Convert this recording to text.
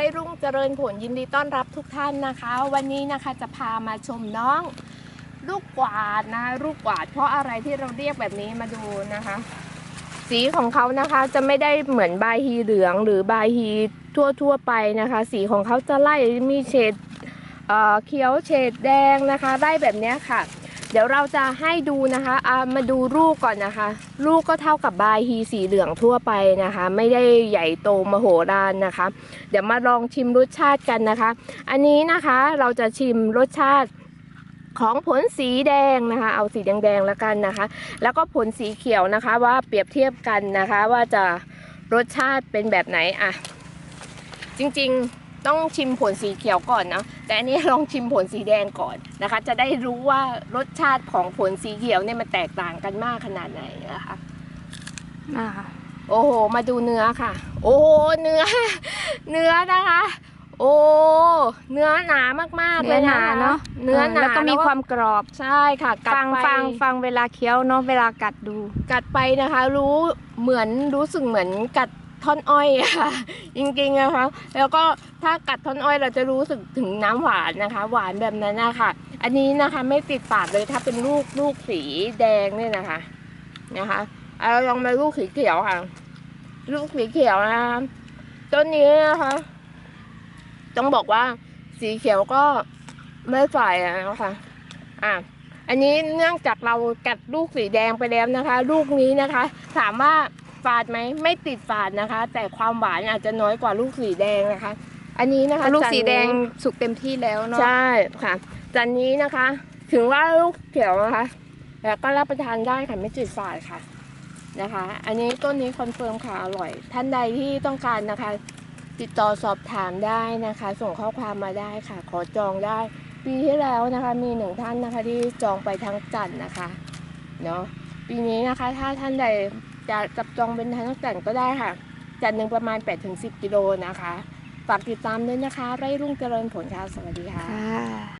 ไร่รุ่งเจริญผลยินดีต้อนรับทุกท่านนะคะ วันนี้นะคะจะพามาชมน้องลูกกวาดนะลูกกวาด เพราะอะไรที่เราเรียกแบบนี้มาดูนะคะ สีของเขานะคะจะไม่ได้เหมือนใบฮีเหลืองหรือใบฮีทั่วๆไปนะคะ สีของเขาจะไล่มีเฉดเอ่อเขียวเฉดแดงนะคะไล่แบบนี้ค่ะ เดี๋ยวเราจะให้ดูนะคะามาดูลูกก่อนนะคะ ลูกก็เท่ากับบายฮีสีเหลืองทั่วไปนะคะ ไม่ได้ใหญ่โตมโหฬารนะคะ เดี๋ยวมาลองชิมรสชาติกันนะคะ อันนี้นะคะเราจะชิมรสชาติของผลสีแดงนะคะ เอาสีแดงๆแล้วกันนะคะ แล้วก็ผลสีเขียวนะคะ ว่าเปรียบเทียบกันนะคะ ว่าจะรสชาติเป็นแบบไหนอะจริงๆ ต้องชิมผลสีเขียวก่อนนะแต่อันนี้ลองชิมผลสีแดงก่อนนะคะ จะได้รู้ว่ารสชาติของผลสีเขียวเนี่ยมันแตกต่างกันมากขนาดไหนนะคะอ่าโอ้โห มาดูเนื้อค่ะ โอ้โหเนื้อ เนื้อนะคะ โอ้เนื้อหนามากๆเลเนื้อยหนะนาคะเนาะเนื้อหนาแล้วก็มีความกรอบใช่ค่ะ กัดฟังไปฟังฟังเวลาเคี้ยวเนาะเวลากัดดู กัดไปนะคะ รู้เหมือนรู้สึกเหมือนกัด ท่อนอ้อยค่ะจริงๆนะคะแล้วก็ถ้ากัดท่อนอ้อยเราจะรู้สึกถึงน้ำหวานนะคะ หวานแบบนั้นนะคะอันนี้นะคะไม่ติดปากเลยถ้าเป็นลูกลูกสีแดงเนี่ยนะคะนะคะเอาลองมาลูกสีเขียวค่ะ ลูกสีเขียวนะคะต้นนี้นะคะต้องบอกว่าสีเขียวก็ไม่ฝ่ายอะนะคะอะอันนี้เนื่องจากเรากัดลูกสีแดงไปแล้วนะคะ ลูกนี้นะคะ ถามว่า ฝาดไหมไม่ติดฝาดนะคะ แต่ความหวานอาจจะน้อยกว่าลูกสีแดงนะคะ อันนี้นะคะลูกจันสีแดงนี้สุกเต็มที่แล้วเนาะใช่ค่ะจันนี้นะคะ ถึงว่าลูกเขียวนะคะแต่ก็รับประทานได้ค่ะไม่ติดฝาดค่ะนะคะ อันนี้ต้นนี้คอนเฟิร์มค่ะอร่อย ท่านใดที่ต้องการนะคะ ติดต่อสอบถามได้นะคะ ส่งข้อความมาได้ค่ะ ขอจองได้ ปีที่แล้วนะคะมีหนึ่งท่านนะคะที่จองไปทั้งจันทร์นะคะเนาะปีนี้นะคะถ้าท่านใด จะจับจองเป็นทางจันทร์ก็ได้ค่ะ จันหนึ่งประมาณ 8-10 กิโลนะคะ ฝากติดตามด้วยนะคะ ไร่รุ่งเจริญผลค่ะ สวัสดีค่ะ